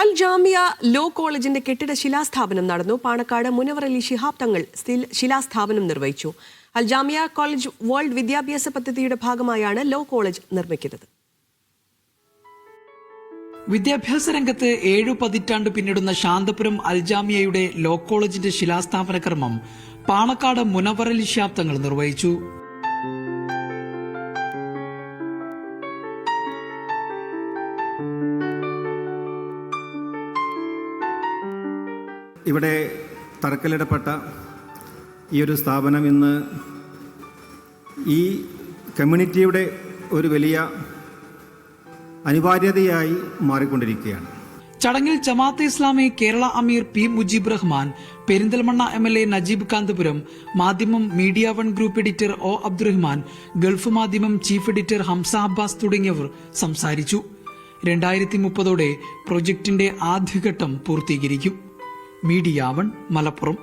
അൽ Jamia law കോളേജിന്റെ കെട്ടിട ശിലാസ്ഥാപനം നടന്നു. പാണക്കാട് മുനവർ അലി ശിഹാബ് തങ്ങൾ ശിലാസ്ഥാപനം നിർവഹിച്ചു. അൽ ജാമിയ കോളേജ് വേൾഡ് വിദ്യാഭ്യാസ പദ്ധതിയുടെ ഭാഗമായാണ് ലോ കോളേജ് നിർമ്മിക്കുന്നത്. വിദ്യാഭ്യാസ രംഗത്ത് ഏഴു പതിറ്റാണ്ട് പിന്നിടുന്ന ശാന്തപുരം അൽജാമിയയുടെ ലോ കോളേജിന്റെ ശിലാസ്ഥാപന കർമ്മം പാണക്കാട് മുനവറലി ശിഹാബ് തങ്ങൾ നിർവഹിച്ചു. ഇവിടെ തറക്കല്ലിടപ്പെട്ട ഈ ഒരു സ്ഥാപനം ഇന്ന് ഈ കമ്മ്യൂണിറ്റിയുടെ ഒരു വലിയ അനിവാര്യതയായി മാറിക്കൊണ്ടിരിക്കുകയാണ്. ചടങ്ങിൽ ജമാഅത്തെ ഇസ്ലാമി കേരള അമീർ P Mujeeb Rahman Perinthalmanna M L A Najeeb Kanthapuram Madhyamam media one group editor O Abdurahman Gulf Madhyamam chief editor Hamsa Abbas തുടങ്ങിയവർ സംസാരിച്ചു. രണ്ടായിരത്തി മുപ്പതോടെ പ്രൊജക്ടിന്റെ ആദ്യഘട്ടം പൂർത്തീകരിക്കും. Media one Malappuram